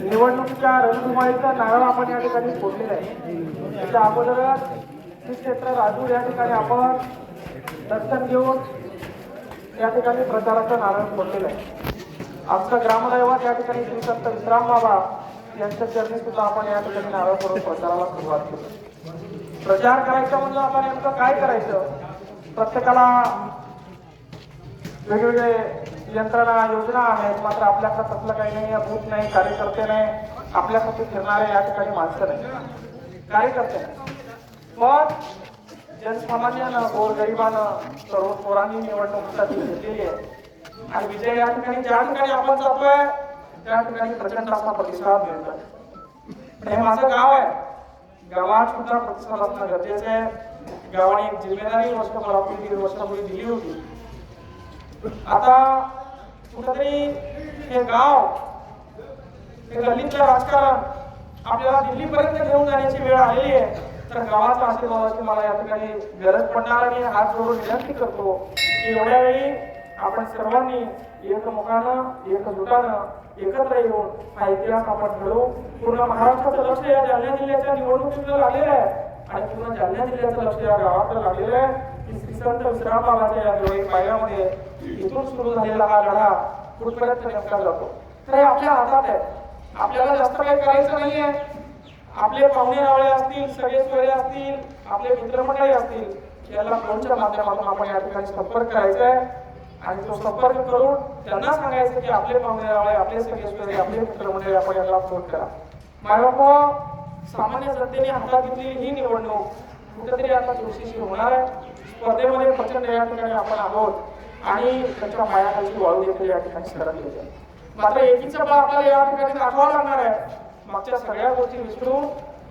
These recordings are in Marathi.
निवडणुकीच्या रणधुमाळीचा नारळ आपण या ठिकाणी फोडलेला आहे. त्याच्या अगोदरच श्री क्षेत्र राजूर या ठिकाणी आपण दर्शन घेऊन या ठिकाणी प्रचाराचा नारळ फोडलेला आहे. आमचा ग्रामदैवत या ठिकाणी श्री संत विश्राम बाबा यांच्या चरणी सुद्धा आपण या ठिकाणी नारळ करून प्रचाराला सुरुवात केली. प्रचार करायचा म्हणजे आपण नेमकं काय करायचं? प्रत्येकाला वेगवेगळे यंत्रणा योजना आहेत मात्र आपल्याकडे तसलं काही नाही भूत नाही कार्यकर्ते नाही. आपल्यासाठी फिरणारे या ठिकाणी माणसं नाही. कार्यकर्ते नाही. मग जनसामान्यानं गोरगरिबानं सर्व पोरांनी निवडणुकीसाठी घेतलेली आहे. आणि विजय या ठिकाणी ज्या ठिकाणी आपण जातोय त्या ठिकाणी प्रचंड असा प्रतिसाद मिळतोय. हे माझं गाव आहे. गावात सुद्धा प्रतिसाद असणं गरजेचं आहे. गावाने एक जिम्मेदारी वर्षभरापूर्वी दीड वर्षापूर्वी दिली होती. आता कुठेतरी हे गाव हे गल्लीतलं राजकारण आपल्याला दिल्लीपर्यंत घेऊन जाण्याची वेळ आलेली आहे. तर गावाच्या आशीर्वादाची मला या ठिकाणी गरज पडणार आणि हात जोडून विनंती करतो की एवढ्या वेळी आपण सर्वांनी एकमुखानं एकजुटानं एकत्र येऊन हा इतिहास आपण घडवू. पूर्ण महाराष्ट्राचं लक्ष या जालना जिल्ह्याच्या निवडणुकीकडे लागलेलं आहे आणि पूर्ण जालना जिल्ह्याचं लक्ष या गावाकडे लागलेलं आहे. श्रीसंत श्री विश्राम बाबाच्या या जोडी पायऱ्यामध्ये इथून सुरू झालेला हा लढा कुठपर्यंत नेमका जातो. तर हे आपल्या हातात आहे. आपल्याला जास्त काही करायचं नाहीये. आपले पाहुणे रावळे असतील सगळे सोयरे असतील आपले मित्रमंडळी असतील याला फोनच्या माध्यमातून आपण या ठिकाणी संपर्क करायचा आहे. आणि तो संपर्क करून त्यांना सांगायचं की आपले पाहुणे रावळे आपले सगळे सोयरे आपले मित्रमंडळी आपण याला फोन करा. मायबाप सामान्य जनतेने हातात घेतलेली ही निवडणूक कुठेतरी आता चौशीशी होणार आहे. स्पर्धेमध्ये प्रचंड या ठिकाणी आपण आहोत आणि त्यांच्या मायाखाली वाळू देखील या ठिकाणी सरकली आहे. मात्र एकीचं बळ आपल्याला या ठिकाणी दाखवावं लागणार आहे. मागच्या सगळ्या गोष्टी विसरून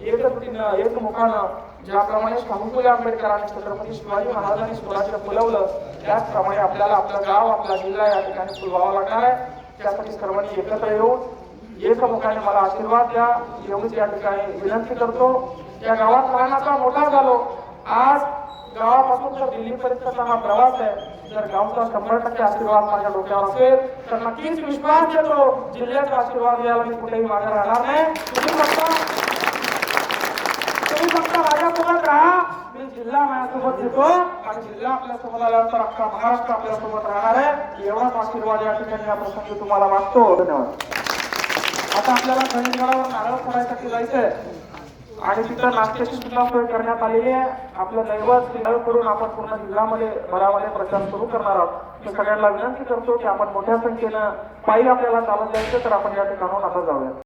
एकजुटीनं एकमुखानं ज्याप्रमाणे स्वामी आंबेडकरांनी छत्रपती शिवाजी महाराजांनी स्वराज्य फुलवलं त्याचप्रमाणे आपल्याला आपलं गाव आपला जिल्हा या ठिकाणी फुलवावा लागणार आहे. त्यासाठी सर्वांनी एकत्र येऊन एकमुखाने मला आशीर्वाद द्या. एवढीच या ठिकाणी विनंती करतो. या गावात लहानाचा मोठा झालो. आज गावापासून तर दिल्लीपर्यंतचा हा प्रवास आहे. जर गावचा शंभर टक्के आशीर्वाद माझ्या डोक्यावर असेल तर नक्कीच विश्वास देतो. जिल्ह्याचा आशीर्वाद द्यायला मी कुठेही मागे राहणार नाही. तुम्ही फक्त तुम्ही फक्त माझ्यासोबत राहा. मी जिल्हा माझ्यासोबत घेतो आणि जिल्हा आपल्यासोबत आल्यानंतर अख्खा महाराष्ट्र आपल्यासोबत राहणार आहे. एवढाच आशीर्वाद या ठिकाणी या प्रसंगी तुम्हाला मागतो धन्यवाद. आता आपल्याला गणेशगडावर नारळ फोडायसाठी जायचंय. आणि तिथं नाश्त्याची सुद्धा सोय करण्यात आलेली आहे. आपलं दैवत निरळ करून आपण पूर्ण जिल्ह्यामध्ये भरामध्ये प्रचार सुरू करणार आहोत. मी सगळ्यांना विनंती करतो की आपण मोठ्या संख्येनं पायी आपल्याला चालत जायचं तर आपण या ठिकाणाहून आता जाऊया